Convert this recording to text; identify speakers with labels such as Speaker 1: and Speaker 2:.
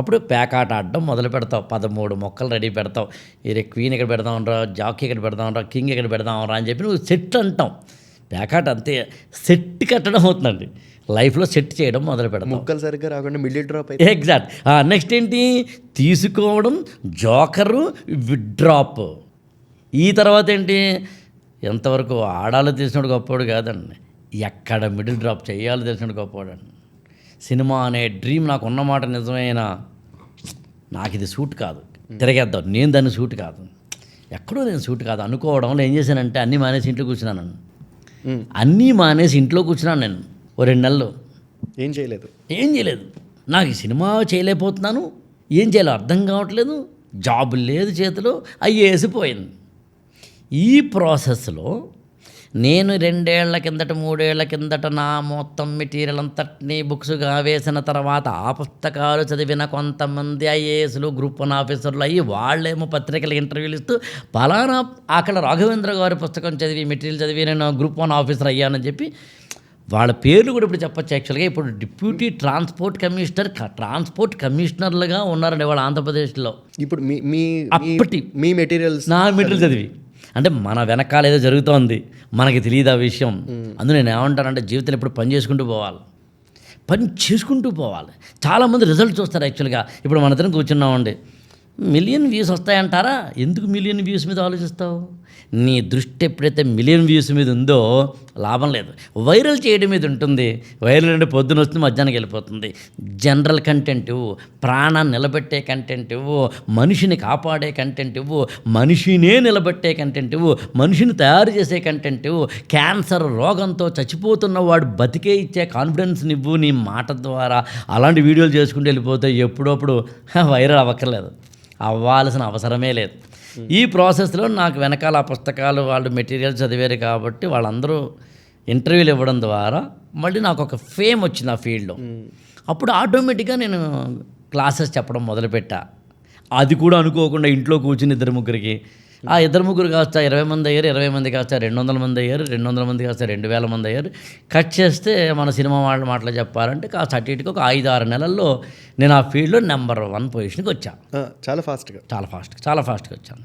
Speaker 1: అప్పుడు ప్యాకాట ఆడడం మొదలు పెడతావు. పదమూడు మొక్కలు రెడీ పెడతావు. ఇది క్వీన్ ఇక్కడ పెడదాం రా జాకీ ఇక్కడ పెడదాం రా కింగ్ ఇక్కడ పెడదాం రా అని చెప్పి నువ్వు సెట్ అంటాం ప్యాకాట్ అంతే సెట్ కట్టడం అవుతుందండి. లైఫ్లో సెట్ చేయడం మొదలు పెడతాం
Speaker 2: ముక్కలు సరిగ్గా రాకుండా మిడిల్ డ్రాప్ అయితే
Speaker 1: ఎగ్జాక్ట్ నెక్స్ట్ ఏంటి? తీసుకోవడం జోకరు విడ్రాప్ ఈ తర్వాత ఏంటి? ఎంతవరకు ఆడాలో తెలిసినోడు గొప్పవాడు కాదండి. ఎక్కడ మిడిల్ డ్రాప్ చేయాలో తెలిసినోడు గొప్పవాడు అండి సినిమా అనే డ్రీమ్ నాకు ఉన్నమాట నిజమైన నాకు ఇది సూట్ కాదు. తిరగేద్దాం. నేను దాన్ని సూట్ కాదు. ఎక్కడో నేను సూట్ కాదు. అనుకోవడంలో ఏం చేశానంటే అన్నీ మానేసి ఇంట్లో కూర్చున్నాను. అన్నీ మానేసి ఇంట్లో కూర్చున్నాను నేను ఓ రెండు నెలలు.
Speaker 2: ఏం చేయలేదు?
Speaker 1: ఏం చేయలేదు. నాకు ఈ సినిమా చేయలేకపోతున్నాను. ఏం చేయాలో అర్థం కావట్లేదు. జాబ్ లేదు చేతిలో. అయ్యేసి పోయింది ఈ ప్రాసెస్లో నేను రెండేళ్ళ కిందట మూడేళ్ళ కిందట నా మొత్తం మెటీరియల్ అంతటినీ బుక్స్గా వేసిన తర్వాత ఆ పుస్తకాలు చదివిన కొంతమంది ఐఏఎస్లు గ్రూప్ వన్ ఆఫీసర్లు అయ్యి వాళ్ళేమో పత్రికలు ఇంటర్వ్యూలు ఇస్తూ పలానా అక్కడ రాఘవేంద్ర గారి పుస్తకం చదివి మెటీరియల్ చదివి నేను గ్రూప్ వన్ ఆఫీసర్ అయ్యానని చెప్పి వాళ్ళ పేర్లు కూడా ఇప్పుడు చెప్పచ్చు యాక్చువల్గా ఇప్పుడు డిప్యూటీ ట్రాన్స్పోర్ట్ కమిషనర్ ట్రాన్స్పోర్ట్ కమిషనర్లుగా ఉన్నారండి వాళ్ళు ఆంధ్రప్రదేశ్లో.
Speaker 2: ఇప్పుడు మీ మీ మీ-
Speaker 1: అప్పటి
Speaker 2: మీ మెటీరియల్స్
Speaker 1: నా మెటీరియల్ చదివి. అంటే మన వెనకాల ఏదో జరుగుతోంది మనకి తెలియదు ఆ విషయం. అందులో నేను ఏమంటానంటే జీవితంలో ఇప్పుడు పని చేసుకుంటూ పోవాలి. పని చేసుకుంటూ పోవాలి. చాలామంది రిజల్ట్ చూస్తారు యాక్చువల్గా ఇప్పుడు మన ఇద్దరం కూర్చున్నామండి. Million views వస్తాయంటారా? ఎందుకు మిలియన్ వ్యూస్ మీద ఆలోచిస్తావు? నీ దృష్టి ఎప్పుడైతే మిలియన్ వ్యూస్ మీద ఉందో లాభం లేదు. వైరల్ చేయడం మీద ఉంటుంది. వైరల్ అంటే పొద్దున వస్తుంది మధ్యాహ్నం వెళ్ళిపోతుంది. జనరల్ కంటెంట్ ఇవ్వు. ప్రాణాన్ని నిలబెట్టే కంటెంట్ ఇవ్వు. మనిషిని కాపాడే కంటెంట్ ఇవ్వు. మనిషినే నిలబెట్టే కంటెంట్ ఇవ్వు. మనిషిని తయారు చేసే కంటెంట్ ఇవ్వు. క్యాన్సర్ రోగంతో చచ్చిపోతున్న వాడు బతికే ఇచ్చే కాన్ఫిడెన్స్ నువ్వు నీ మాట ద్వారా. అలాంటి వీడియోలు చేసుకుంటూ వెళ్ళిపోతే ఎప్పుడప్పుడు వైరల్ అవ్వక్కర్లేదు. అవ్వాల్సిన అవసరమే లేదు. ఈ ప్రాసెస్లో నాకు వెనకాల పుస్తకాలు వాళ్ళు మెటీరియల్ చదివారు కాబట్టి వాళ్ళందరూ ఇంటర్వ్యూలు ఇవ్వడం ద్వారా మళ్ళీ నాకు ఒక ఫేమ్ వచ్చింది ఆ ఫీల్డ్లో. అప్పుడు ఆటోమేటిక్గా నేను క్లాసెస్ చెప్పడం మొదలుపెట్టా. అది కూడా అనుకోకుండా ఇంట్లో కూర్చుని ఇద్దరు ముగ్గురికి ఆ ఇద్దరు ముగ్గురు కాస్త ఇరవై మంది అయ్యారు ఇరవై మంది కాస్త రెండు వందల మంది అయ్యారు రెండు వందల మంది కాస్త రెండు వేల మంది అయ్యారు. కట్ చేస్తే మన సినిమా వాళ్ళ మాటలు చెప్పాలంటే కాస్త అటు ఇటుకు ఒక ఐదు ఆరు నెలల్లో నేను ఆ ఫీల్డ్లో నెంబర్ వన్ పొజిషన్కి వచ్చా.
Speaker 2: చాలా ఫాస్ట్గా.
Speaker 1: చాలా ఫాస్ట్ చాలా ఫాస్ట్గా వచ్చాను.